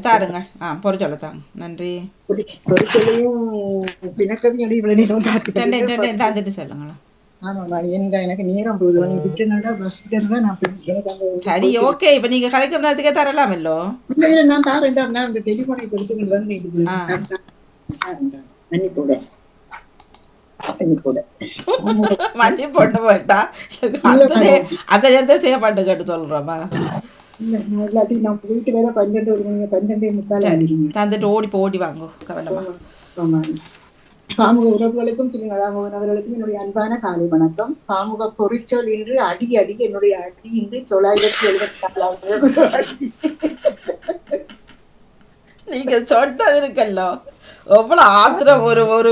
தாருங்க ஆ பொறிச்சொல்ல தாங்க. நன்றி. பொறுத்தலையும் பிணக்கவியும் இவ்வளவு நேரம் தந்துட்டு அந்த சரி ஓகே. இப்போ நீங்கள் கதைக்கிற நேரத்துக்கே தரலாமல்லோ இல்ல? இல்ல நான் தாரேன்டா நான் இந்த கொடுத்துக்கிட்டு வந்து. மன்னிப்போட போயிட்டா. அந்த கேட்டு இல்ல நான் இல்லாட்டி நான் போயிட்டு வேற பன்னெண்டு ஒரு மணி பன்னெண்டே முக்கால் ஆகிருங்க தந்துட்டு ஓடி ஓடி வாங்கோ கவனமா ஆமா பாமுக உறவுகளுக்கும் திருநடாமோகன் அவர்களுக்கும் என்னுடைய அன்பான காலை வணக்கம் பாமுக பொறிச்சொல் இன்று அடி அடி என்னுடைய அடி இன்று தொள்ளாயிரத்தி எழுபத்தி நாலாவது. நீங்க சொன்னது இருக்கல்லோ. எவ்வளவு ஆத்திரம் ஒரு ஒரு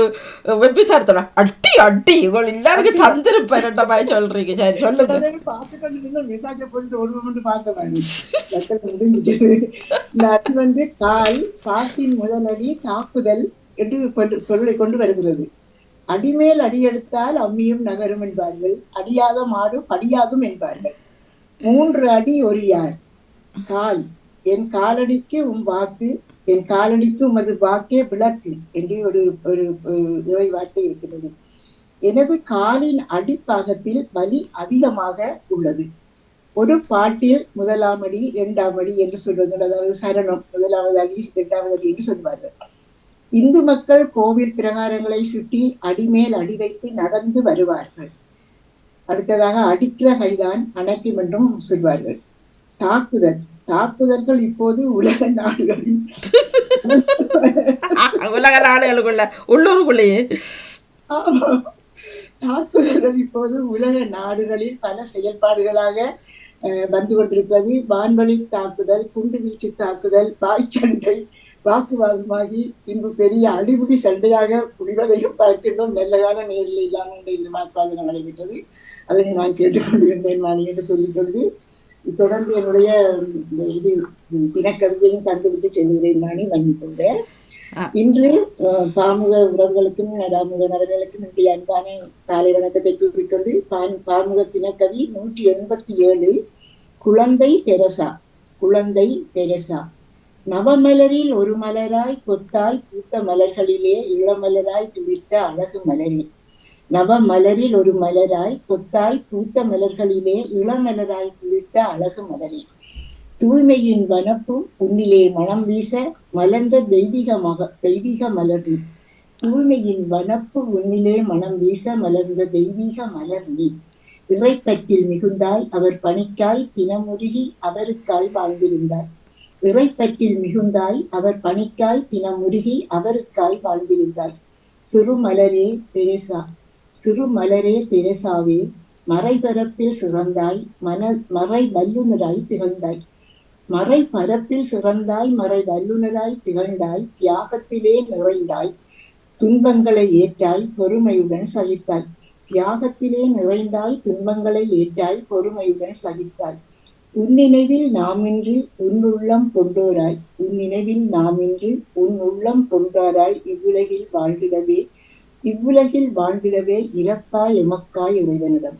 வெப்பிச்சாரத்தோட அட்டி அட்டி இவ்வளவு எல்லாருக்கும் தந்திருப்பேன் மாதிரி சொல்றீங்க. சரி சொல்லுங்க. அதை போட்டு இந்த அடி வந்து கால் காட்டின் முதலடி தாக்குதல் என்று பொருளை கொண்டு வருகிறது. அடிமேல் அடி எடுத்தால் அம்மியும் நகரும் என்பார்கள். அடியாத மாடு படியாதும் என்பார்கள். மூன்று அடி ஒரு யார்? கால். என் காலடிக்கு உன் வாக்கு என் காலடிக்கு உமது வாக்கே விளக்கு என்று ஒரு ஒரு இறை வார்த்தை இருக்கிறது. எனது காலின் அடிப்பாகத்தில் வலி அதிகமாக உள்ளது. ஒரு பாட்டில் முதலாம் அடி இரண்டாம் அடி என்று சொல்வது அதாவது சரணம் முதலாவது அடி இரண்டாவது அடி என்று சொல்வார்கள். இந்து மக்கள் கோவில் பிரகாரங்களை சுற்றி அடிமேல் அடி வைத்து நடந்து வருவார்கள். அடுத்ததாக அடிக்கிற கைதான் அணைக்கும் என்றும் சொல்வார்கள். தாக்குதல் தாக்குதல்கள் இப்போது உலக நாடுகளில். உலக நாடுகளுக்குள்ள உள்ளூருக்குள்ளேயே. தாக்குதல்கள் இப்போது உலக நாடுகளில் பல செயல்பாடுகளாக வந்து கொண்டிருப்பது வான்வழி தாக்குதல் குண்டுவீச்சு தாக்குதல் வாய்ச்சண்டை வாக்குவாதமாகி பின்பு பெரிய அடிமுடி சண்டையாக முடிவதையும் பார்க்கின்றோம். நல்லதான நேரில் இல்லாமல் இந்த வாக்குவாதம் நடைபெற்றது. அதை நான் கேட்டுக்கொண்டிருந்தேன் நான் என்று சொல்லிக்கொண்டு தொடர்ந்து என்னுடைய இது தினக்கவிதையும் தந்துவிட்டு செல்கிறேன் நானே மன்னிக்கொண்டேன் ஆ. இன்று பாமுக உறவுகளுக்கும் நடாமுக நபர்களுக்கும் என்னுடைய அன்பான காலை வணக்கத்தை கூறிக்கொண்டு பான் பாமுக தினக்கவி நூற்றி எண்பத்தி ஏழு குழந்தை தெரசா குழந்தை தெரசா. நவமலரில் ஒரு மலராய் கொத்தாய் பூத்த மலர்களிலே இளமலராய் துளிர்த்த அழகு மலரே. நவமலரில் ஒரு மலராய் கொத்தாய் பூத்த மலர்களிலே இளமலராய் துளிர்த்த அழகு மலரே. தூய்மையின் வனப்பும் உன்னிலே மனம் வீச மலர்ந்த தெய்வீக மக தெய்வீக மலர் நீ தூய்மையின் வனப்பு உன்னிலே மனம் வீச மலர்ந்த தெய்வீக மலர் நீ இறைப்பற்றில் மிகுந்தாய் அவர் பணிக்காய் தினமுருகி அவருக்காய் வாழ்ந்திருந்தார். இறைப்பற்றில் மிகுந்தாய் அவர் பணிக்காய் தினமுருகி அவருக்காய் வாழ்ந்திருந்தார். சிறு மலரே தெரேசா சிறு மலரே தெரேசாவே மறைபரப்பில் சிறந்தாய் மன மறை வல்லுநராய் திகழ்ந்தாய். மறை பரப்பில் சிறந்தாய் மறை வல்லுநராய் திகழ்ந்தாய் தியாகத்திலே நிறைந்தாய். துன்பங்களை ஏற்றாய் பொறுமையுடன் சகித்தாய். தியாகத்திலே நிறைந்தாய் துன்பங்களை ஏற்றாய் பொறுமையுடன் சகித்தாய். உன் நினைவில் நாமின்றி உன் உள்ளம் கொண்டோராய். உன் நினைவில் நாமின்றி உன் உள்ளம் கொண்டோராய் இவ்வுலகில் வாழ்கிறவே இவ்வுலகில் வாழ்ந்திடவே இறப்பாய் எமக்காய் இறைவனிடம்.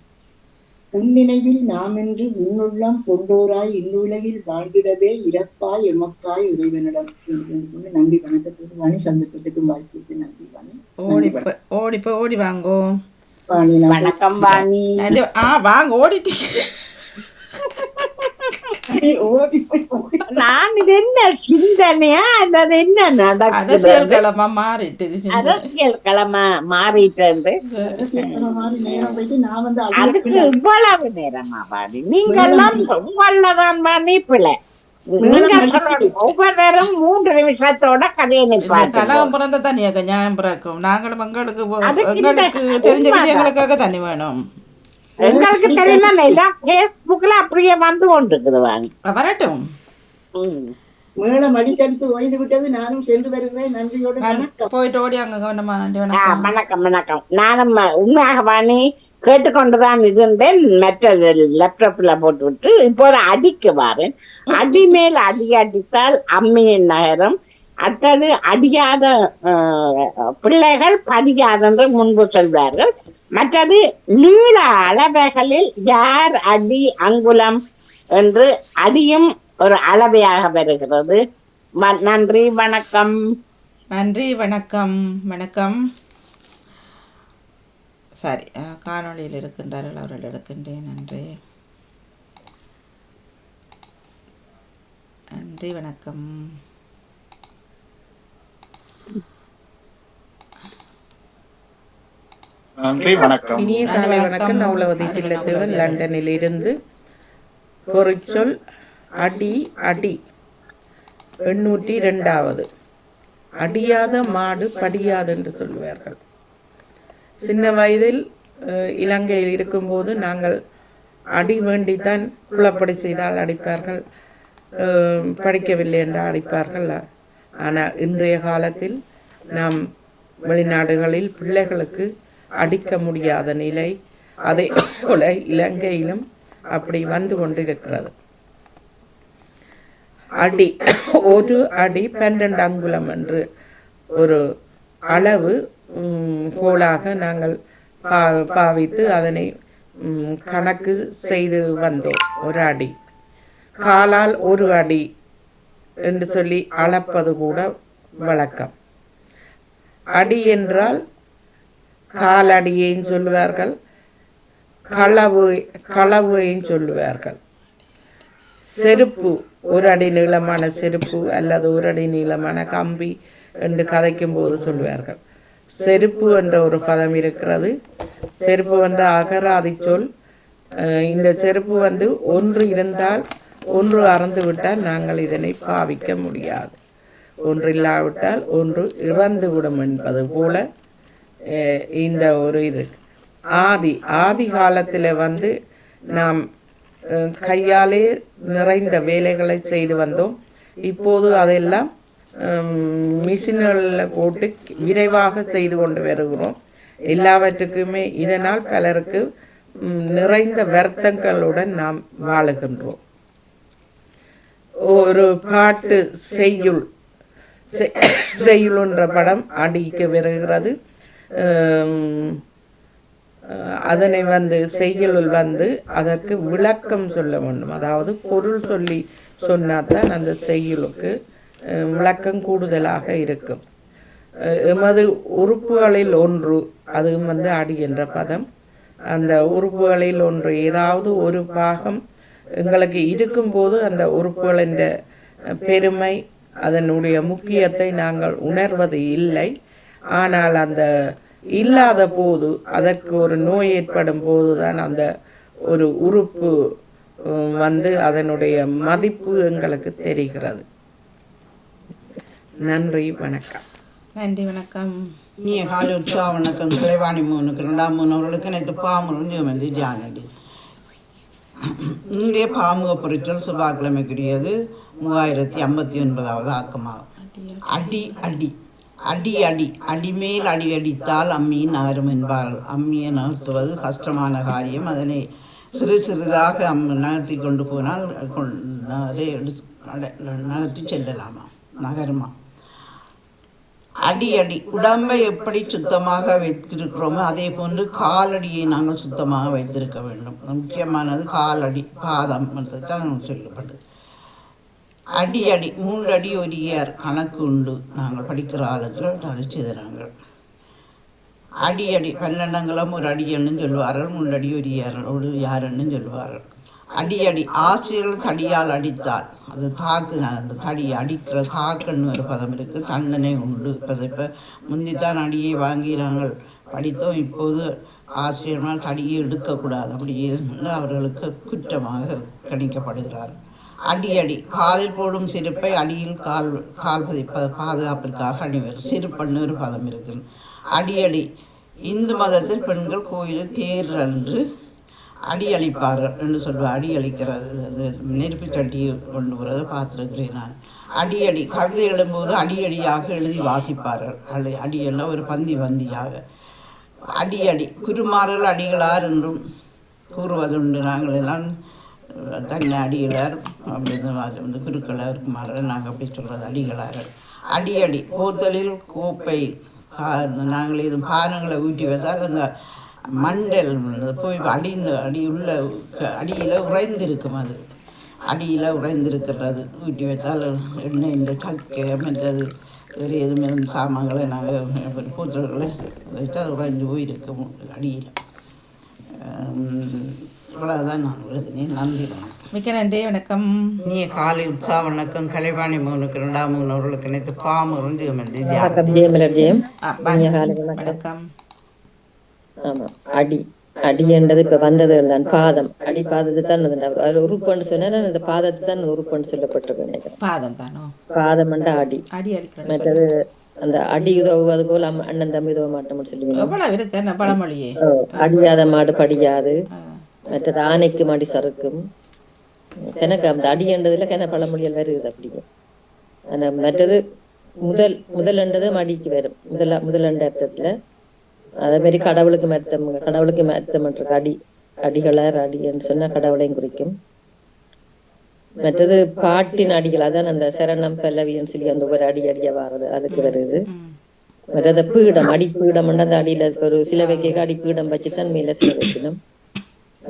உன் நினைவில் நாமென்று உன்னுள்ளம் கொண்டோராய் இன்னுலகில் வாழ்ந்திடவே இறப்பாய் எமக்காய் இறைவனிடம். என்று நன்றி வணக்கத்துக்கு வாணி சந்தர்ப்பத்துக்கு வாழ்த்துக்கு நன்றி வாணி. ஓடி ஓடி ஓடி வாங்கோ. வாணி. வணக்கம் வாணி. ஆ வாங்க ஓடிட்டீங்க ஓடி போய் ஓடி நான் இது என்ன சிந்தனையா? அல்லது என்ன நடக்குது அரசியல் களமா மாறிட்டுது. அரசியல் கிழமை மாறிட்டு அதுக்கு இவ்வளவு நேரமா உங்களதான் பிள்ளை. நீங்க பிறந்த தனியாக நியாயம் பிறக்கும். நாங்களும் எங்களுக்கு தெரிஞ்ச. விஷயங்களுக்காக தண்ணி வேணும். எங்களுக்கு தெரியல எல்லாம் பேஸ்புக்ல அப்படியே வந்து கொண்டிருக்குது வாணி வரட்டும். ம். மேளம் அடிக்கடித்து ஓய்ந்து விட்டது. நானும் சென்று வருகிறேன். நன்றியோடு வணக்கம். போயிட்டு ஓடி அங்க கவனமா வணக்கம் வணக்கம் வணக்கம். நானும் உண்மையாக வாணி கேட்டுக்கொண்டுதான் இருந்தேன். மற்ற லேப்டாப்ல போட்டு விட்டு இப்போது அடிக்க வாரேன். அடி மேல் அடி அடித்தால் அம்மியின் நகரம் அடுத்தது அடியாத பிள்ளைகள் படியாத என்று முன்பு சொல்வார்கள். மற்றது நீள அளவைகளில் யார் அடி அங்குலம் என்று அடியும் ஒரு அளவையாக வருகிறது. வ- நன்றி வணக்கம். நன்றி வணக்கம். வணக்கம். சாரி காணொளியில் இருக்கின்றார்கள் அவர்கள். எடுக்கின்றேன். நன்றி. நன்றி வணக்கம். நன்றி வணக்கம். இனிய காலை வணக்கம். நவுலவதி தில்லத்தேவன் லண்டனில் இருந்து பொறிச்சொல் அடி அடி. எண்ணூற்றி ரெண்டாவது அடியாத மாடு படியாது என்று சொல்லுவார்கள். சின்ன வயதில் இலங்கையில் இருக்கும்போது நாங்கள் அடி வேண்டித்தான் குளப்படி செய்தால் அடிப்பார்கள். படிக்கவில்லை என்று அடிப்பார்கள். ஆனால் இன்றைய காலத்தில் நாம் வெளிநாடுகளில் பிள்ளைகளுக்கு அடிக்க முடியாத நிலை அதே போல இலங்கையிலும் அப்படி வந்து கொண்டிருக்கிறது. அடி ஒரு அடி பன்னெண்டு அங்குலம் என்று ஒரு அளவு ம், கோலாக நாங்கள் பா பாவித்து அதனை கணக்கு செய்து வந்தோம். ஒரு அடி. காலால் ஒரு அடி என்று சொல்லி அளப்பது கூட வழக்கம். அடி என்றால் காலடியையும் சொல்லுவார்கள். களவு களவையும் சொல்லுவார்கள். செருப்பு ஒரு அடி நீளமான செருப்பு அல்லது ஒரு அடி நீளமான கம்பி என்று கதைக்கும் போது சொல்லுவார்கள். செருப்பு என்ற ஒரு பதம் இருக்கிறது. செருப்பு என்ற அகராதி சொல். இந்த செருப்பு வந்து ஒன்று இருந்தால் ஒன்று அறந்து விட்டால் நாங்கள் இதனை பாவிக்க முடியாது. ஒன்று இல்லாவிட்டால் ஒன்று இறந்து விடும் என்பது போல இந்த ஒரு இது. ஆதி ஆதி காலத்தில் வந்து நாம் கையாலே நிறைந்த வேலைகளை செய்து வந்தோம். இப்போது அதெல்லாம் மிஷின்களில் போட்டு விரைவாக செய்து கொண்டு வருகிறோம். எல்லாவற்றுக்குமே இதனால் பலருக்கு நிறைந்த வருத்தங்களுடன் நாம் வாழுகின்றோம். ஒரு பாட்டு செய்யுள் செய்யுள் செய்யுள்ன்ற படம் அடிக்க வருகிறது. அதனை வந்து செய்யுளுள் வந்து அதற்கு விளக்கம் சொல்ல வேண்டும். அதாவது பொருள் சொல்லி சொன்னாதான் அந்த செய்யுளுக்கு விளக்கம் கூடுதலாக இருக்கும். எமது உறுப்புகளில் ஒன்று அதுவும் வந்து அடி என்ற பதம். அந்த உறுப்புகளில் ஒன்று ஏதாவது ஒரு பாகம் எங்களுக்கு இருக்கும்போது அந்த உறுப்புகளின் பெருமை அதனுடைய முக்கியத்தை நாங்கள் உணர்வது இல்லை. ஆனால் அந்த இல்லாத போது அதற்கு ஒரு நோய் ஏற்படும் போதுதான் அந்த ஒரு உறுப்பு வந்து அதனுடைய மதிப்பு எங்களுக்கு தெரிகிறது. நன்றி வணக்கம். நன்றி வணக்கம். நீ காலை உற்சா வணக்கம். கிளைவாணி மூணுக்கு ரெண்டாம் மூணவர்களுக்கு நேற்று பாமுருன்னு வந்து ஜானடி இன்றைய பாமுக பொறிச்சல் செவ்வாய்க்கிழமைக்குரியது மூவாயிரத்தி ஐம்பத்தி ஒன்பதாவது ஆக்கமாகும். அடி அடி. அடி அடி அடிமேல் அடி அடித்தால் அம்மியின் நகரும் என்பார்கள். அம்மியை நகர்த்துவது கஷ்டமான காரியம். அதனை சிறு சிறிதாக அம் நகர்த்தி கொண்டு போனால் அதை எடுத்து அட- நகர்த்தி செல்லலாமா? நகருமா? அடி அடி. உடம்பை எப்படி சுத்தமாக வைத்திருக்கிறோமோ அதே போன்று காலடியை நாங்கள் சுத்தமாக வைத்திருக்க வேண்டும். முக்கியமானது காலடி பாதம். தான் சொல்லப்படுது அடி அடி மூன்று அடி ஒரு இயர் கணக்கு உண்டு. நாங்கள் படிக்கிற காலத்தில் அது செய்தாங்க அடி அடி பன்னெண்டங்களும் ஒரு அடியன்னு சொல்லுவார்கள் மூன்று அடி ஒரு இயர் யாருன்னு சொல்லுவார்கள். அடி அடி ஆசிரியர்கள் தடியால் அடித்தால் அது தாக்கு அந்த தடி அடிக்கிற தாக்குன்னு ஒரு பதம் இருக்குது தண்டனை உண்டு. இப்போ இப்போ முந்தித்தான் அடியை வாங்கிறாங்கள் படித்தோம் இப்போது ஆசிரியர்னால் தடியை எடுக்கக்கூடாது. அப்படி இருந்து அவர்களுக்கு குற்றமாக கணிக்கப்படுகிறார்கள். அடி அடி காலில் போடும் சிரிப்பை அடியில் கால் கால் பதிப்ப பாதுகாப்பிற்காக அணிவர் சிறுப்பண்ணு ஒரு பதம் இருக்குது அடி அடி இந்து மதத்தில் பெண்கள் கோயிலில் தேர் அன்று அடி அளிப்பார்கள் என்று சொல்லுவார் அடி அளிக்கிறது. அது நெருப்பு சட்டி கொண்டு போகிறத பார்த்துருக்கிறேன் நான். அடி அடி கவிதை எழும்போது அடியடியாக எழுதி வாசிப்பார்கள். அடி அடியெல்லாம் ஒரு பந்தி பந்தியாக. அடி அடி குருமார்கள் அடிகளார் என்றும் கூறுவதுண்டு. நாங்கள் எல்லாம் தங்க அடிகளார் அப்படின்னு வந்து குருக்களார் இருக்குமாறு நாங்கள் அப்படி சொல்கிறது அடிகளார். அடி அடி. கோத்தலில் கோப்பை நாங்கள் இது பானங்களை ஊற்றி வைத்தால் அந்த மண்டல் போய் அடிந்த அடி உள்ள அடியில் உறைந்திருக்கும் அது. அடியில் உறைந்திருக்கிறது. ஊட்டி வைத்தால் எண்ணெய் இந்த சக்கை மற்றது வேறு எதுவுமே சாமான்களை நாங்கள் பூச்சல்களை வைத்தால் உறைஞ்சு போயிருக்கும் அடியில். இவ்வளோதான் நான் எழுதினேன். நன்றி வணக்கம். மிக்க நன்றி வணக்கம். நீ காலை உற்சாக வணக்கம். கலைவாணி மகனுக்கு ரெண்டாம் மகனவர்களுக்கு நேற்று பாமரும் ஜெயமந்தி வணக்கம் ஜெயமலர் ஜெயம். வணக்கம். ஆமா அடி அடி என்றது இப்ப வந்ததுகள் தான் பாதம். அடி பாதத்து தான் அது அதுல உறுப்புன்னு சொன்னா அந்த பாதத்து தான் உறுப்புன்னு சொல்லப்பட்டிருக்கு நினைக்கிறேன். பாதம் தானோ? பாதம் அடி. அடி மற்றது அந்த அடி உதவுவது போல அண்ணன் தம்பி உதவ மாட்டோம்னு சொல்லுவீங்க. அடியாத மாடு படியாது. மற்றது ஆனைக்கு மாடி சறுக்கும். எனக்கு அந்த அடி என்றதுல கென பழமொழிகள் வருது அப்படியே. ஆனா மற்றது முதல் முதலண்டது மடிக்கு வரும். முதல முதலண்ட அர்த்தத்துல. அதே மாதிரி கடவுளுக்கு மெத்தம் கடவுளுக்கு மெத்தம் அடி அடிகளார் அடின்னு சொன்னா கடவுளையும் குறிக்கும். மற்றது பாட்டின் அடிகள் அதான் அந்த சரணம் பல்லவின்னு சொல்லி அந்த ஒரு அடி அடியா வாரது அதுக்கு வருது. மற்றது பீடம் அடி பீடம் அந்த அடியில ஒரு சில வைக்க அடி பீடம் வச்சுதான் மேல சில வைக்கணும்.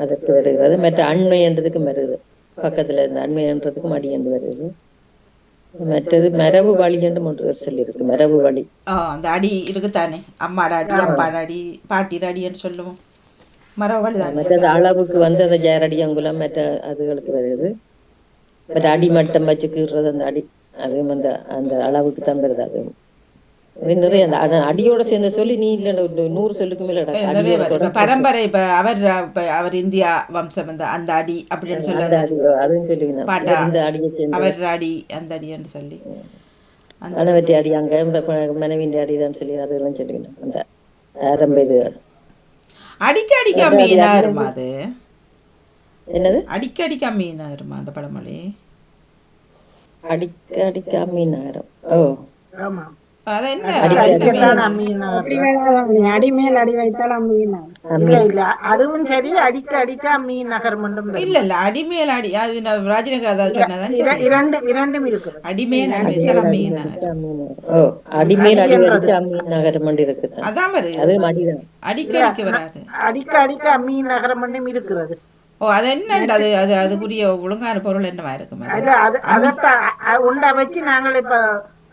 அதற்கு வருகிறது. மற்ற அண்மை என்றதுக்கும் வருது பக்கத்துல இருந்த அண்மை என்றதுக்கும் அடி என்று வருது மற்றது மரபு வழி என்று ஒன்று சொல்லியிருக்கு மரபு வழி. அந்த அடி இருக்குதானே? அம்மாட அடி அப்பாட அடி பாட்டிட அடின்னு சொல்லுவோம். மரவழி தானே? மற்றது அளவுக்கு வந்து அந்த ஜாரடி அங்குலம் மற்ற அதுகளுக்கு வருது மற்ற அடிமட்டம் வச்சு கீறுறது அந்த அடி. அதுவும் அந்த அந்த அளவுக்கு தான் வருது அது நிறைய அடியோட சேர்ந்த சொல்லி நீ இல்ல ஒரு நூறு சொல்லுக்கு மேல. பரம்பரை இப்ப அவர் இப்ப அவர் இந்தியா வம்சம் அந்த அடி அப்படின்னு அந்த சொல்லுவாங்க. அடி அதுவும் சொல்லுவீங்க பாட்டா. அவர் அடி அந்த அடின்னு சொல்லி. அந்த கணவட்டி அடி அங்க மனைவியின் அடிதான் சொல்லி அதெல்லாம் சொல்லுவீங்க அந்த ஆரம்ப இதுகள் அடிக்க அடிக்க மீனா வருமா அது? என்னது? அடிக்க அடிக்க மீனா வருமா அந்த பழமொழி? அடிக்க அடிக்க அம்மீனாயிரம் ஓ. ஆமாம் அம்மியின். நீ அடி மேல் அடி வைத்தால் அம்மியின் இல்ல இல்ல. அதுவும் சரி அடிக்க அடிக்க அம்மியின் மட்டும் வரும். இல்ல இல்ல. அடிமேல் அடி. அது சொன்னதான் சரி. இரண்டு இரண்டும் இருக்குது. அடிமேல் அடி வைத்தால் ஓ அடிமேல் அடி நகரம் மண்டி இருக்குதான் அதான் வருது அது அடிதான். அடிக்க அடிக்க வராது. அடிக்க அடிக்க அம்மியின் மட்டும் இருக்கிறது ஓ அது என்ன அது அது அதுக்குரிய ஒழுங்கான பொருள் என்னவா இருக்கும் அது? அது வச்சு நாங்கள் இப்ப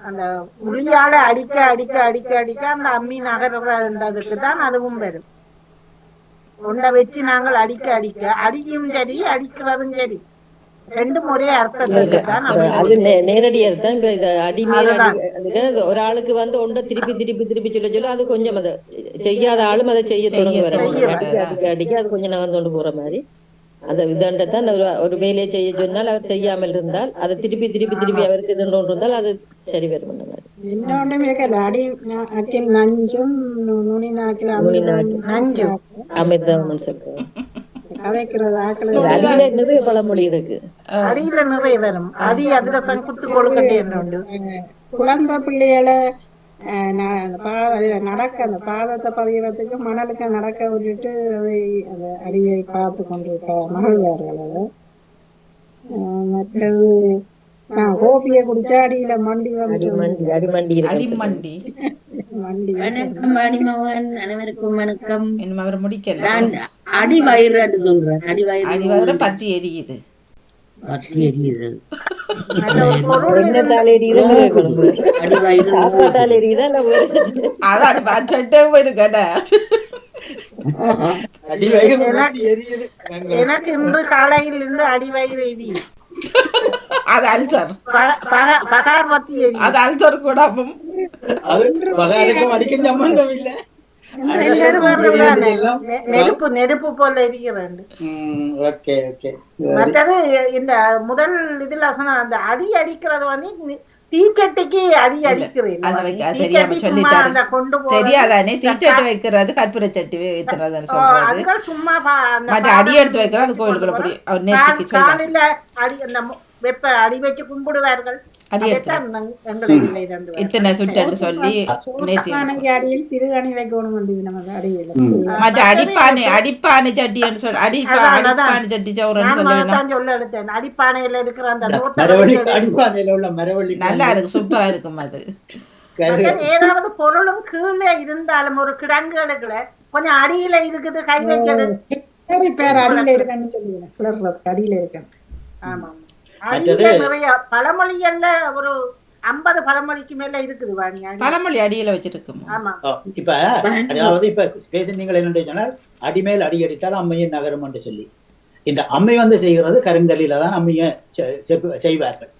அந்த உளியால அடிக்க அடிக்க அடிக்க அடிக்க அந்த அம்மி நகர்றதுக்கு தான் அதுவும் வரும். உண்டை வச்சு நாங்கள் அடிக்க அடிக்க அடியும் சரி அடிக்கிறதும் சரி. ரெண்டும் ஒரே அர்த்தத்துக்கு தான். அது நேரடியா தான் இப்ப இது அடிமேல் அடி ஒரு ஆளுக்கு வந்து ஒன்றை திருப்பி திருப்பி திருப்பி சொல்ல சொல்ல அது கொஞ்சம் அதை செய்யாத ஆளும் அதை செய்ய தொடங்க வர அடிக்க அடிக்க அடிக்க அது கொஞ்சம் நகர்ந்து போற மாதிரி. அந்த இதண்டத்தான் ஒரு ஒரு வேலையை செய்ய சொன்னால் அவர் செய்யாமல் இருந்தால் அதை திருப்பி திருப்பி திருப்பி அவருக்கு இது ஒன்று இருந்தால் அது சரி வரும் இன்னொன்றும் அடி நஞ்சும் நுனி நாக்கில் அமிர்தம்னு சொல்றோம் நிறைய பழமொழி இருக்கு. அடியில நிறைய வரும் அடி அதிரசம் குத்து கொழுக்கட்டை குழந்தை பிள்ளைகளை அந்த பாத நடக்க அந்த பாதத்தை பதிகிறதுக்கு மணலுக்கு நடக்க விட்டுட்டு அதை அந்த அடியை பார்த்து கொண்டிருக்க மகிழ்வார்கள் அதை. மற்றது நான் கோபியை குடிச்சா அடியில மண்டி வந்து அடிமண்டி அடிமண்டி இருக்கு. அடிமண்டி மண்டி. வணக்கம் அடிமகன். அனைவருக்கும் வணக்கம். இன்னும் அவர் முடிக்கல. நான் அடி வயிறு சொல்றேன். அடி வயிறு அடி வர பத்தி எரியுது. பற்றி எரியுது. எரியுது. எரியுதா? இல்ல அதான் போயிருக்கேன் எனக்கு இன்று காலையில் இருந்து அடிவயிறு எரி அது அல்சர். பக- பக- பகார்வத்தி எரி அது அல்சர் கூடவும். நெ- நெருப்பு நெருப்பு போல எரிகிறேன் ஓகே ஓகே. மற்றது இந்த முதல் இதுல சொன்ன அந்த அடி அடிக்கிறது வந்து தீச்சட்டிக்கு அடி அடிக்கிறேன். தெரியாதானே? தீச்சட்டி வைக்கிறது கற்பூர சட்டி வைக்கிறதுன்னு ஓ, சொல்றது? சும்மா மற்ற அடி எடுத்து வைக்கிறது கோயிலுக்குள்ள அப்படி அவர் வெப்ப அடி வச்சு கும்பிடுவார்கள். இத்தனை சுட்டன்னு சொல்லி அடியில் திருகணி வைக்கணும் நம்ம அடியில் மற்ற அடிப்பானை அடிப்பானை சட்டின்னு சொல்லி அடிப்பா. அடிப்பானை சட்டி நான் சொல்லி தான் சொல்ல எடுத்தேன் அடிப்பானையில இருக்கிற அந்த அடிப்பானையில உள்ள மரவள்ளி நல்லா இருக்கு சூப்பரா இருக்கும் அது ஏதாவது பொருளும் கீழே இருந்தாலும் ஒரு கிடங்குகளுக்குள்ள கொஞ்சம் அடியில இருக்குது கை வைக்கிறது பேர் அடியில இருக்கான்னு சொல்லுவேன் கிளர்றது அடியில இருக்கேன் ஆமா பழமொழிகள்ல ஒரு ஐம்பது பழமொழிக்கு மேல இருக்குது. பழமொழி அடியில வச்சிருக்குமா? இப்ப அதாவது இப்ப பேசுனீங்கள் என்னென்று சொன்னால் அடிமேல் அடி அடித்தால் அம்மையின் நகரம் என்று சொல்லி. இந்த அம்மை வந்து செய்கிறது கருங்கல்லில தான் அம்மையை செய்வார்கள்.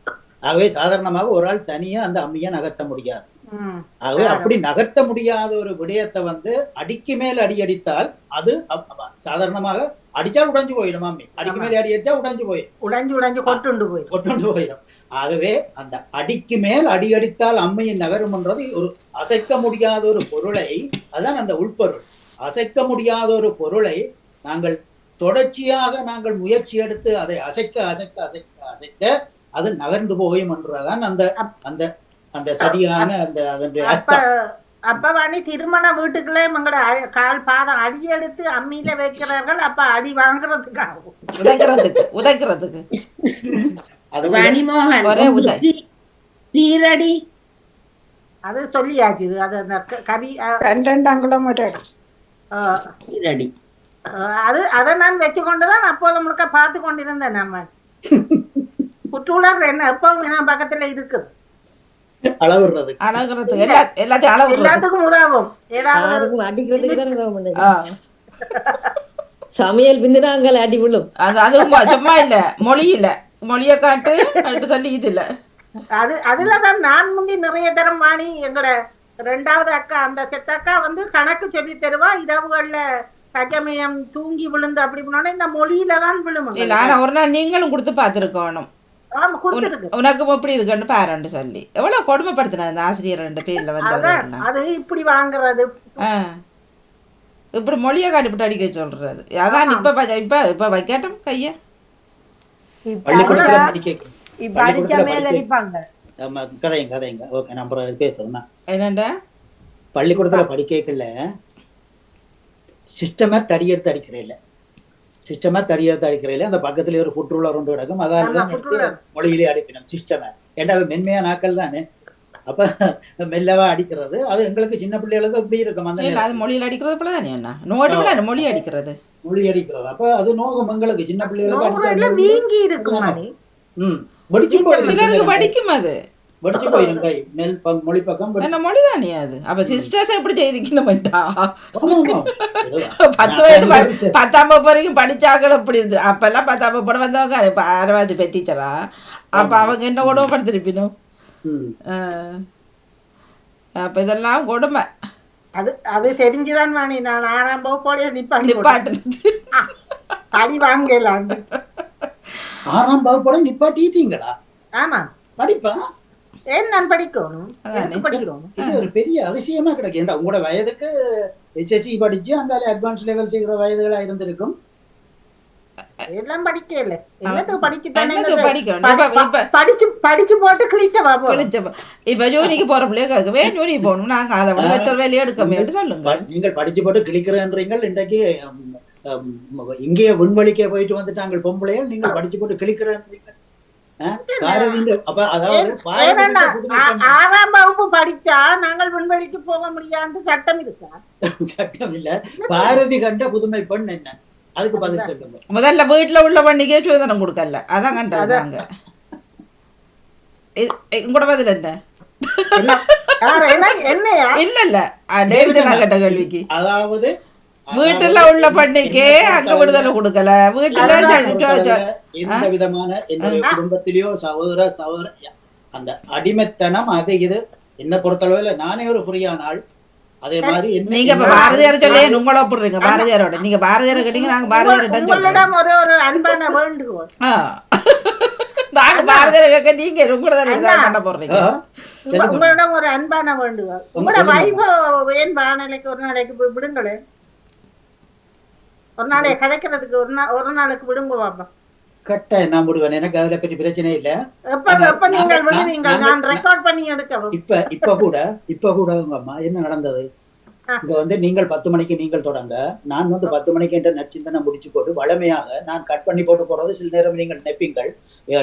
ஆகவே சாதாரணமாக ஒரு ஆள் தனியா அந்த அம்மையை நகர்த்த முடியாது. ஆகவே அப்படி நகர்த்த முடியாத ஒரு விடயத்தை வந்து அடிக்கு மேல் அடி அடித்தால் அது சாதாரணமாக அடிச்சா உடைஞ்சு போயிடும் அம்மி அடிக்கு மேல் அடி அடிச்சா உடைஞ்சு போயிடும் உடைஞ்சு உடைஞ்சு கொட்டுண்டு போய் கொண்டு போயிடும் ஆகவே அந்த அடிக்கு மேல் அடி அடித்தால் அம்மையின் நகரும் என்றது ஒரு அசைக்க முடியாத ஒரு பொருளை அதான் அந்த உள்பொருள் அசைக்க முடியாத ஒரு பொருளை நாங்கள் தொடர்ச்சியாக நாங்கள் முயற்சி எடுத்து அதை அசைக்க அசைக்க அசைக்க அசைக்க அது நகர்ந்து போகும் என்றதான் அந்த அந்த அந்த சரியான அந்த அதனுடைய அப்ப வாணி திருமண வீட்டுக்குள்ளே எங்களோட கால் பாதம் அடி எடுத்து அம்மியில வைக்கிறார்கள். அப்ப அடி வாங்குறதுக்கு ஆகும் உதைக்கிறதுக்கு உதைக்கிறதுக்கு. அது வணிமோகன் ஒரே சீரடி. அது சொல்லியாச்சு. அது அந்த கவி ரெண்டாம் கிலோமீட்டர். சீரடி. அது அதை நான் வச்சு கொண்டுதான் அப்போது முழுக்க பார்த்து கொண்டிருந்தேன் நம்ம புற்றுலர் என்ன என் பக்கத்துல இருக்குது அளவிடுறதுக்கு அழகுறதுக்கு. எல்லா எல்லாத்தையும் அளவுறது எல்லாத்துக்கும் உதவும் ஏதாவது அடிக்கிறதுக்கு தான் உதவ மாட்டேங்குது. ஆ. சமையல் பிந்தினாங்கள் அடி விழும். அது அதுவும் சும்மா இல்ல. மொழி இல்ல. மொழியை காட்டு அப்படின்ட்டு சொல்லி இது இல்ல. அது அதுல தான் நான் முந்தி நிறைய தரம் வாணி எங்களோட ரெண்டாவது அக்கா அந்த செத்த அக்கா வந்து கணக்கு சொல்லி தருவா. இரவுகள்ல சகமயம் தூங்கி விழுந்து அப்படி இந்த மொழியில தான் விழும் இல்ல ஆனா ஒரு நாள் நீங்களும் கொடுத்து பார்த்துருக்கணும். உனக்கு எப்படி இருக்குன்னு பாருன்னு சொல்லி. எவ்வளவு கொடுமைப்படுத்தின அந்த ஆசிரியர் ரெண்டு பேர்ல வந்தவங்க அது இப்படி வாங்குறது. இப்படி மொழியை காட்டிவிட்டு அடிக்க சொல்றது. அதான் இப்ப இப்ப இப்ப வைக்கட்டும் கைய. கதைங்க கதைங்க. ஓகே அது பேசுறேன் என்னண்டா? பள்ளிக்கூடத்துல படிக்கல சிஸ்டமர் தடி எடுத்து அடிக்கிறே இல்ல. சிஸ்டமர் தடி எடுத்து அடிக்கிறே இல்ல அந்த பக்கத்துல ஒரு புற்றுள்ள ஒன்று கிடக்கும். அதான். மொழியிலே அடிப்பினோம் சிஸ்டமர் ஏண்டா அவன் மென்மையா நாக்கள் தானே. அப்ப மெல்லவா அடிக்கிறது. அது எங்களுக்கு சின்ன பிள்ளைகளுக்கு இப்படி இருக்கும் அந்த. அது மொழியில அடிக்கிறது போல தானே என்ன? நோட்டு மொழி அடிக்கிறது. மொழி அடிக்கிறது. அப்ப அது நோகம் எங்களுக்கு. சின்ன பிள்ளைகளுக்கு அடிச்சா வீங்கி இருக்கு மணி ம் போயிடும் சிலருக்கு படிக்கும் அது. வெடிச்சு போயிடும் கை மேல் மொழி பக்கம் என்ன மொழி தானே அது? அப்ப சிஸ்டர்ஸ் எப்படி செய்திருக்கணும்ட்டா. பத்து வயது. பத்தாம் வகுப்பு வரைக்கும் படிச்சாக்கள் இப்படி இருந்து அப்பெல்லாம் பத்தாம் வகுப்பு வந்தவங்க இப்ப பெ டீச்சரா அப்ப அவங்க என்ன கொடுமை படுத்திருப்பினும். அப்ப இதெல்லாம் கொடுமை. அது அது தெரிஞ்சுதான் வாணி. நான் ஆறாம் வகுப்போடய நிப்பாட்டி நிப்பாட்டு அடி வாங்கலாம் ஆறாம் வகுப்போட நிப்பாட்டிட்டீங்களா? ஆமா. படிப்பா? ஏன் நான் படிக்கணும்? இது ஒரு பெரிய அதிசயமா கிடைக்கும் ஏன்டா உங்களோட வயதுக்கு எஸ்எஸ்சி படிச்சு அந்த அட்வான்ஸ் லெவல் செய்கிற வயதுகளா இருந்திருக்கும்? எல்லாம் படிக்கல. என்னத்துக்கு இப்ப- படிச்சு படிச்சு போட்டு கிழிக்க பாப்போம் கிழிச்ச- இப்ப ஜூனிக்கு போற பிள்ளைய கேட்கவே ஜூனி போகணும். நாங்க அதை விட வெற்ற வேலையை எடுக்கமே சொல்லுங்க. நீங்கள் படிச்சு போட்டு கிழிக்கிறேன்றீங்கள். இன்றைக்கு இங்கேயே விண்வெளிக்கே போயிட்டு வந்துட்டாங்க பொம்பளைகள். நீங்கள் படிச்சு போட்டு கிழிக்கிறேன்றீங்க ஆறாம் வகுப்பு படிச்சா நாங்கள் விண்வெளிக்கு போக முடியாது சட்டம் இருக்கா? சட்டம் இல்ல. பாரதி கண்ட புதுமை பெண் என்ன? அதுக்கு பதில் சொல்லுங்க. முதல்ல வீட்டுல உள்ள பண்ணிக்கே சுதந்திரம் கொடுக்கல. அதான் இது- உங்களோட பதில் என்ன? இல்ல இல்ல. டேவிட் நான் கேட்ட கேள்விக்கு. அதாவது வீட்டுல உள்ள பண்ணிக்கே அங்க விடுதலை கொடுக்கல. வீட்டுல எந்த விதமான என்னுடைய குடும்பத்திலேயோ சகோதர சகோதர அந்த அடிமைத்தனம் அது இது. என்ன பொறுத்தளவுல நானே ஒரு ஃப்ரீயான ஆள் அதே மாதிரி என்ன- நீங்க இப்ப பாரதியார் சொல்லி உங்களை ஒப்பிடுறீங்க பாரதியாரோட. நீங்க பாரதியார் கேட்டீங்க நாங்க உங்களிடம் ஒரு ஒரு அன்பான வேண்டுகோள். ஆ. நாங்க பாரதியார் கேட்க நீங்க உங்களோட தான் பண்ண போடுறீங்க. உங்களிடம் ஒரு அன்பான வேண்டுகோள். உங்களோட வைஃப் ஏன் வானிலைக்கு ஒரு நாளைக்கு விடுங்களேன். ஒரு நாளைக்கு கதைக்கிறதுக்கு ஒரு நாள் ஒரு நாளைக்கு விடுங்க பாப்பா கட்டாயம் நான் விடுவேன். எனக்கு அதுல பற்றி பிரச்சனை இல்ல. எப்ப ஆனா, எப்ப நீங்கள் நாங்க- விடுவீங்க? நாங்க- நான் ரெக்கார்ட் பண்ணி எடுக்கவும் இப்ப இப்ப கூட இப்ப கூட உங்க அம்மா என்ன நடந்தது. இங்க வந்து நீங்கள் பத்து மணிக்கு நீங்கள் தொடங்க. நான் வந்து பத்து மணிக்கு என்ற நற்சிந்தனை முடிச்சு போட்டு வளமையாக நான் கட் பண்ணி போட்டு போறது சில நேரம் நீங்கள் நெப்பீங்கள்.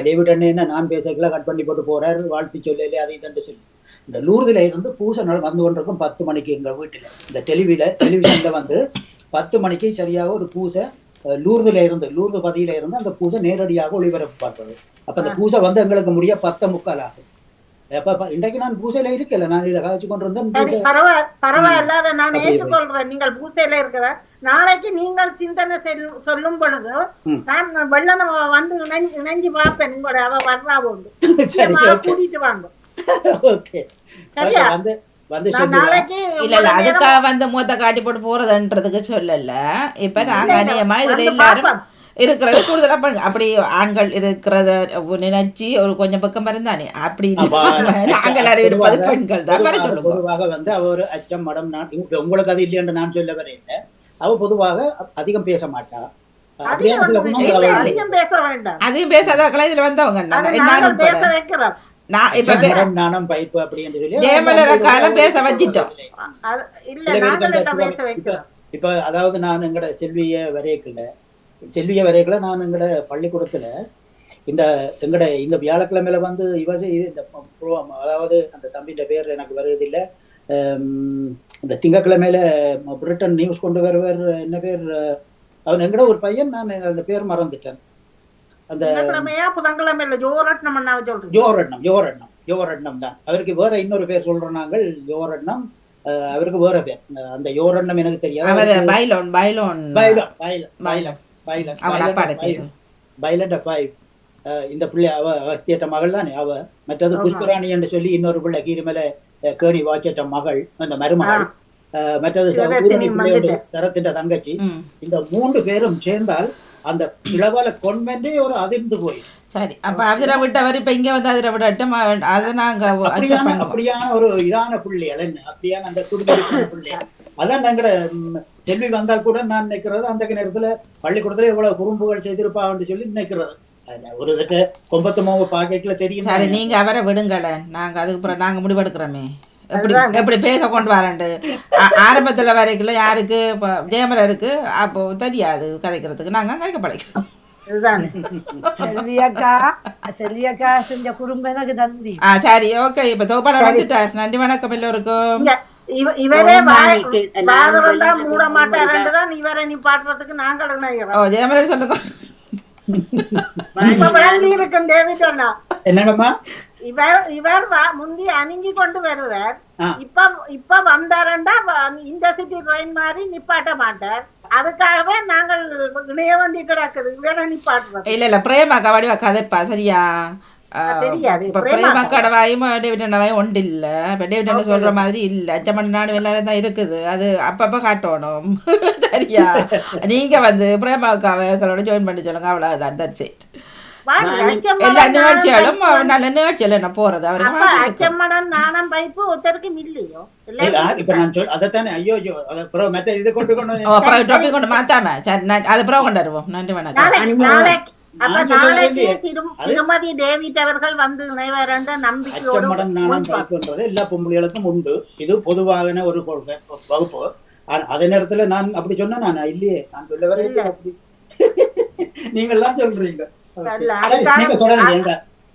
டேவிட் அண்ணன் என்ன நான் பேசக்கல கட் பண்ணி போட்டு போறாரு? வாழ்த்து சொல்லல அது இதுன்னு சொல்லி. இந்த லூர்துல இருந்து பூசை நாள் வந்து கொண்டிருக்கும் பத்து மணிக்கு எங்க வீட்டுல. இந்த டெலிவில டெலிவிஷன்ல வந்து பத்து மணிக்கு சரியாக ஒரு பூசை லூர்துல இருந்து லூர்து பதியில இருந்து அந்த பூசை நேரடியாக ஒளிபரப்பு பார்த்தது அப்ப அந்த பூசை வந்து எங்களுக்கு முடிய பத்த முக்கால் ஆகும். இன்றைக்கு நான் பூசையில இருக்கல நான் இதை கதைச்சு கொண்டு பரவா- பரவாயில்ல நான் ஏற்றுக்கொள்றேன் நீங்கள் பூசையில இருக்கிற நாளைக்கு நீங்கள் சிந்தனை செல்- சொல்லும் பொழுது. நான் வெள்ளன வந்து இணைஞ்சு பார்ப்பேன் உங்களோட அவ வர்றா உண்டு கூட்டிட்டு வாங்க. ஓகே. சரியா? வந்து இல்ல இல்ல அதுக்காக வந்து மூத்த காட்டி போட்டு போறதுன்றதுக்கு சொல்லல. இப்ப நாங்க இல்ல, இல்ல, அநியமா இதுல எல்லாரும். இருக்கிறது கூடுதலா பண்ணுங்க. அப்படி ஆண்கள் இருக்கிறத நினைச்சு ஒரு கொஞ்சம் பக்கம் இருந்தானே அப்படி நாங்கள் அறிவிப்பது பெண்கள் தான். வர பொதுவாக- சொல்லுங்க. பொதுவாக வந்து அவ ஒரு அச்சம் மடம் நான் உங்களுக்கு அது இல்லையென்று நான் சொல்ல வரையில அவ பொதுவாக அதிகம் பேச மாட்டா. அதிகம் குணங்கள் இல்ல, அவள் அதிகம் பேச வேண்டாம். அதையும் பேசாதாக்களா இதுல வந்தவங்க நான் நான் இப்ப சொல்லி ஜெயமலர பேச வச்சிட்டோம். அதாவது நான் எங்கட செல்விய வரையக்குல செல்விய வரையக்குல நான் எங்கட பள்ளிக்கூடத்துல இந்த எங்கட இந்த வியாழக்கிழமையில வந்து இவ இந்த program, அதாவது அந்த தம்பின்ற பேர் எனக்கு வருவதில்லை இந்த திங்கக்கிழமையில பிரிட்டன் நியூஸ் கொண்டு வருவர் என்ன பேர் அவன் எங்கட ஒரு பையன் நான் அந்த பேர் மறந்துட்டேன் அந்த ஜோரட்னம் யோரண்ணம் யோரண்ணம் தான். அவருக்கு வேற இன்னொரு பேர் சொல்றோம் நாங்கள் அஹ், அவருக்கு வேற பேர். அந்த யோரண்ணம் எனக்கு தெரியாது. பைலோன் பைலோன். பைலன் பைலன் பைலன். பைலன் இந்த பிள்ளை அவ அகஸ்தியற்ற மகள் தானே அவ. மற்றது. புஷ்பராணி என்று சொல்லி இன்னொரு பிள்ளை கீரிமேல கேணி வாச்சற்ற மகள் அந்த மருமகள். மற்றது. சரத்தின் தங்கச்சி. இந்த மூன்று பேரும் சேர்ந்தால் அந்த இளவல கொன்வெண்டே ஒரு அதிர்ந்து போய். சரி அப்ப அதிர விட்டவர் இப்ப இங்க வந்து அதிர விடட்டும் அதை நாங்க அப்படியான ஒரு இதான பிள்ளைகள் என்ன அப்படியான அந்த துடிதுடிப்பான பிள்ளைகள் அதான் எங்கட செல்வி வந்தால் கூட நான் நினைக்கிறது அந்த நேரத்துல பள்ளிக்கூடத்துல எவ்வளவு குறும்புகள் செய்திருப்பான்னு சொல்லி நினைக்கிறது. ஒரு இதுக்கு கொம்பத்து மாவு பாக்கைக்குள்ள தெரியும். சரி. நீங்க அவரை விடுங்களேன். நாங்க அதுக்கு அப்புறம் நாங்க முடிவெடுக்கிறோமே. எப்படி. எப்படி பேச கொண்டு வரேன்ட்டு. ஆரம்பத்துல வரைக்குள்ள யாருக்கு இப்போ ஜெயமலருக்கு அப்போ தெரியாது கதைக்கிறதுக்கு. நாங்க கதைக்க பழைக்கிறோம் இதுதானே. செல்வியக்கா செல்வியக்கா செஞ்ச குறும்பு எனக்கு தந்தி ஆ சரி ஓகே. இப்ப தோப்பாளர் வந்துட்டார். நன்றி வணக்கம் எல்லோருக்கும். இவரே மூட போகும்போது மாட்டாருன்னு தான் இவரை நீ பாடுறதுக்கு நாங்கள் ஓ ஜெயமலர் சொல்லுங்க. என்னடமா இவர் இவர் முந்தி அணுங்கி கொண்டு வருவார். இப்ப இப்ப வந்தாரண்டா இன்டர்சிட்டி ட்ரெயின் மாதிரி நிப்பாட்ட மாட்டார். அதுக்காகவே நாங்கள் இணைய வேண்டி கிடக்குது இவரை நிப்பாட்டுறது. இல்ல இல்ல பிரேமா கவாடி கதைப்பா சரியா? பிரேமா கடவாயும் டேவிட் அண்ணாவையும் ஒன்று இல்ல. இப்ப டேவிட் அண்ணா சொல்ற மாதிரி இல்ல. அச்சமணி நாடு எல்லாரும் தான் இருக்குது. அது அப்பப்ப காட்டணும். சரியா? நீங்க வந்து பிரேமா அக்காவோட ஜாயின் பண்ணி சொல்லுங்க. அவ்வளவுதான். தட்ஸ் இட் எல்லா நாணம் நிகழ்ச்சிகளும் பைப்பு நல்ல நிகழ்ச்சியில் என்ன போறது அவருக்கு. அச்சம்மடம் நாணம் பைப்பு ஒருத்தருக்கும் இல்லையோ இப்ப நான் சொல் அதைத்தானே ஐயோ ஐயோ அதை அப்புறம் மெத்த இதை கொண்டு கொண்டு ஓ, வந்து- அப்புறம் டாபிக் கொண்டு மாத்தாம சரி. அது அப்புறம் கொண்டு வருவோம் நன்றி வணக்கம் அப்ப நாளைக்கு திருமதி டேவிட் அவர்கள் வந்து இணைவர் என்ற நம்பிக்கையோடு அச்சமடம் நாணம். பைப்புன்றது எல்லா பொம்பளைகளுக்கும் உண்டு இது பொதுவான ஒரு கொள்கை, வகுப்பு அதே நேரத்துல நான் அப்படி சொன்னா நான் இல்லையே நான் சொல்ல வர இல்ல. அப்படி நீங்க எல்லாம் சொல்றீங்க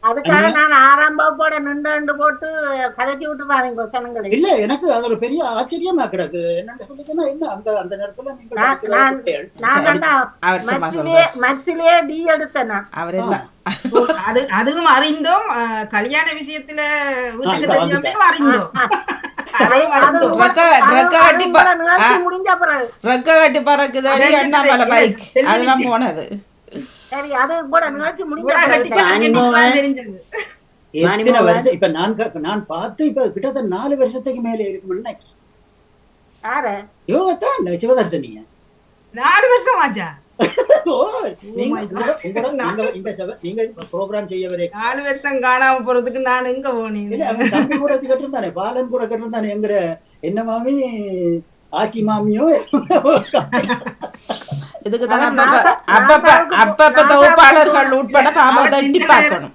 அதுக்காக- நான் ஆறாம் வகுப்போட நின்று போட்டு கதைச்சி விட்டுறாதீங்க சனங்களை இல்ல எனக்கு அது ஒரு பெரிய ஆச்சரியமா கிடக்கு. என்னன்னு அந்த அந்த நேரத்துல நீங்க மச்சிலே மச்சிலே டி எடுத்தேன்? அவர் அது அதுவும் அறிந்தோம். கல்யாண விஷயத்துல வீட்டுக்கு தெரியாமே. அறிந்தோம். ரெக்க- கட்டி உங்களோட பா- நிகழ்ச்சி ஆ. முடிஞ்ச பிறகு. ரெக்க கட்டி பறக்குது அடி அதான் அண்ணாமலை. பைக். அதெல்லாம் போனது. சரி அது கூட நிகழ்ச்சி முடிஞ்ச இவ்வளவு பிறகு கட்டிக்காரன் வாணிமோகன். நினைச்சுதான் தெரிஞ்சது. எத்தனை வாணிமோகன். வருஷம் இப்ப நான் பார்த்து இப்ப கிட்டத்தட்ட நாலு வருஷத்துக்கு மேலே இருக்கும்னு சிவதர்சனிய. நாலு வருஷம் ஆச்சா? வரை நாலு வருஷம் காணாம போறதுக்கு நான் எங்க போனேன்? தம்பி கூட கேட்டிருந்தானே பாலன் கூட கேட்டிருந்தானே எங்கட என்ன மாமி? ஆச்சி மாமியோ? இதுக்கு தானே அப்பப்ப அப்பப்ப தொகுப்பாளர்கள் உட்பட பாம்பை தட்டி பார்க்கணும்?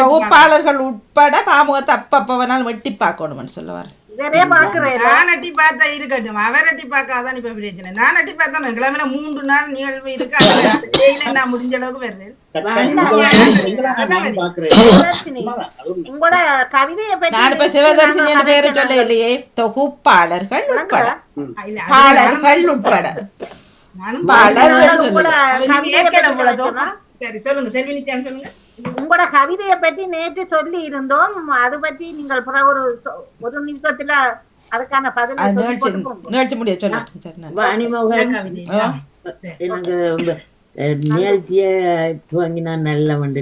தொகுப்பாளர்கள் உட்பட பாமுகத்தை அப்பப்ப வேணாலும் வெட்டி பார்க்கணும்னு சொல்ல வரேன் இவரே பாக்குறேன். நான் அட்டி பார்த்தா இருக்கட்டும். அவர் அட்டி பார்க்காதான் இப்ப பிரச்சனை. நான் அட்டி பார்த்தா கிழமையில மூன்று நாள் நிகழ்வு இருக்கு. நான் முடிஞ்ச அளவுக்கு வருது. உங்களோட கவிதையை பற்றி நான் இப்ப சிவதர்சினி என்ற பேரை சொல்ல இல்லையே. தொகுப்பாளர்கள் உட்பட. பாலர்கள் உட்பட. சரி சொல்லுங்க செல்வி நித்யான்னு சொல்லுங்க. உங்களோட கவிதையை பற்றி நேற்று சொல்லி இருந்தோம் அது பற்றி நீங்கள் பிறகு ஒரு ஒரு நிமிஷத்துல அதுக்கான பதிலை நிகழ்ச்சியை துவங்கினா நல்ல வந்து